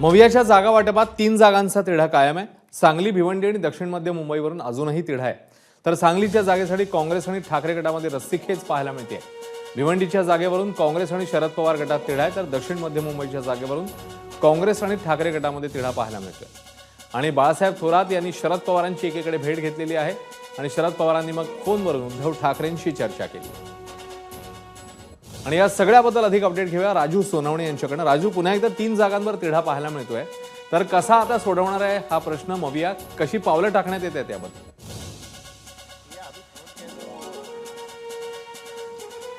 मवियाच्या जागा वाटपात तीन जागांचा तिढा कायम आहे. सांगली भिवंडी आणि दक्षिण मध्य मुंबईवरून अजूनही तिढा आहे. तर सांगलीच्या जागेसाठी काँग्रेस आणि ठाकरे गटामध्ये रस्सीखेच पाहायला मिळते. भिवंडीच्या जागेवरून काँग्रेस आणि शरद पवार गटात तिढा आहे तर दक्षिण मध्य मुंबईच्या जागेवरून काँग्रेस आणि ठाकरे गटामध्ये तिढा पाहायला मिळतोय. आणि बाळासाहेब थोरात यांनी शरद पवारांची एकीकडे भेट घेतलेली आहे आणि शरद पवारांनी मग फोनवरून उद्धव ठाकरेंशी चर्चा केली. आणि या सगळ्याबद्दल अधिक अपडेट घेऊया. राजू सोनवणे यांच्याकडनं. राजू पुन्हा एकदा तीन जागांवर तिढा पाहायला मिळतोय. तर कसा आता सोडवणार आहे हा प्रश्न मविया कशी पावलं टाकण्यात येते त्याबद्दल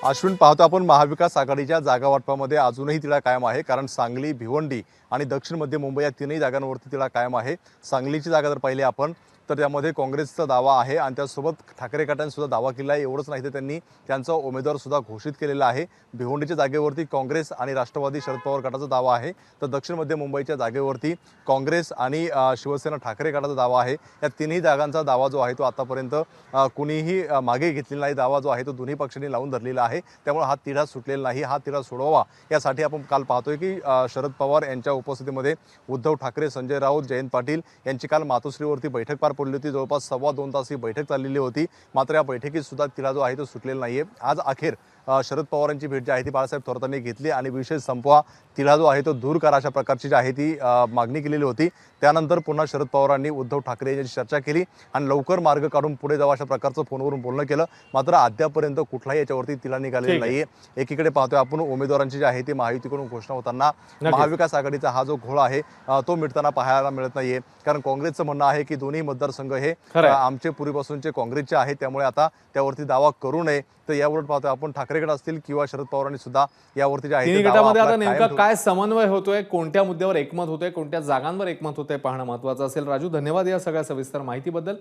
अश्विन पाहतो आपण महाविकास आघाडीच्या जागा वाटपामध्ये अजूनही तिला कायम आहे. कारण सांगली भिवंडी आणि दक्षिण मध्य मुंबई या तीनही जागांवरती तिला कायम आहे. सांगलीची जागा जर पाहिली आपण तर त्यामध्ये काँग्रेसचा दावा आहे आणि त्यासोबत ठाकरे काटांनीसुद्धा दावा केला आहे. एवढंच नाही तर त्यांनी त्यांचा उमेदवारसुद्धा घोषित केलेला आहे. भिवंडीच्या जागेवरती काँग्रेस आणि राष्ट्रवादी शरद पवार गटाचा दावा आहे. तर दक्षिण मध्य मुंबईच्या जागेवरती काँग्रेस आणि शिवसेना ठाकरे गटाचा दावा आहे. या तिन्ही जागांचा दावा जो आहे तो आतापर्यंत कुणीही मागे घेतलेला नाही. दावा जो आहे तो दोन्ही पक्षांनी लावून धरलेला आहे. त्यामुळे हा तिढा सुटलेला नाही. हा तिढा सोडवावा यासाठी आपण काल पाहतोय की शरद पवार यांच्या उपस्थितीमध्ये उद्धव ठाकरे संजय राऊत जयंत पाटील यांची काल मातोश्रीवरती बैठक पार पडली होती. जवळपास सव्वा दोन तास ही बैठक चाललेली होती. मात्र या बैठकीत सुद्धा तिला जो आहे तो सुटलेला आहे आज अखेर शरद पवारांची भेट जी आहे ती बाळासाहेब थोरातांनी घेतली आणि विषय संपवा तिला जो आहे तो दूर करा अशा प्रकारची जी आहे ती मागणी केलेली होती. त्यानंतर पुन्हा शरद पवारांनी उद्धव ठाकरे यांची चर्चा केली आणि लवकर मार्ग काढून पुढे जावं अशा प्रकारचं फोनवरून बोलणं केलं. मात्र अद्यापर्यंत कुठलाही याच्यावरती तिला निघालेला. नाहीये. एकीकडे पाहतोय आपण उमेदवारांची जी आहे ती महायुतीकडून घोषणा होताना. महाविकास आघाडीचा हा जो घोळ आहे तो मिटताना पाहायला मिळत नाहीये. कारण काँग्रेसचं म्हणणं आहे की दोन्ही मतदारसंघ हे आमचे पूर्वीपासूनचे काँग्रेसचे आहेत त्यामुळे आता त्यावरती दावा करू नये. तर यावर पाहतोय आपण ठाकरे गट असतील किंवा शरद पवारांनी सुद्धा यावरती जे आहे गटामध्ये आता नेमका काय समन्वय होतोय कोणत्या मुद्द्यावर एकमत होतोय कोणत्या जागांवर एकमत होतंय पाहणं महत्वाचं असेल. राजू धन्यवाद या सगळ्या सविस्तर माहितीबद्दल.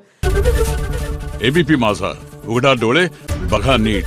एबीपी माझा उघडा डोळे बघा नीट.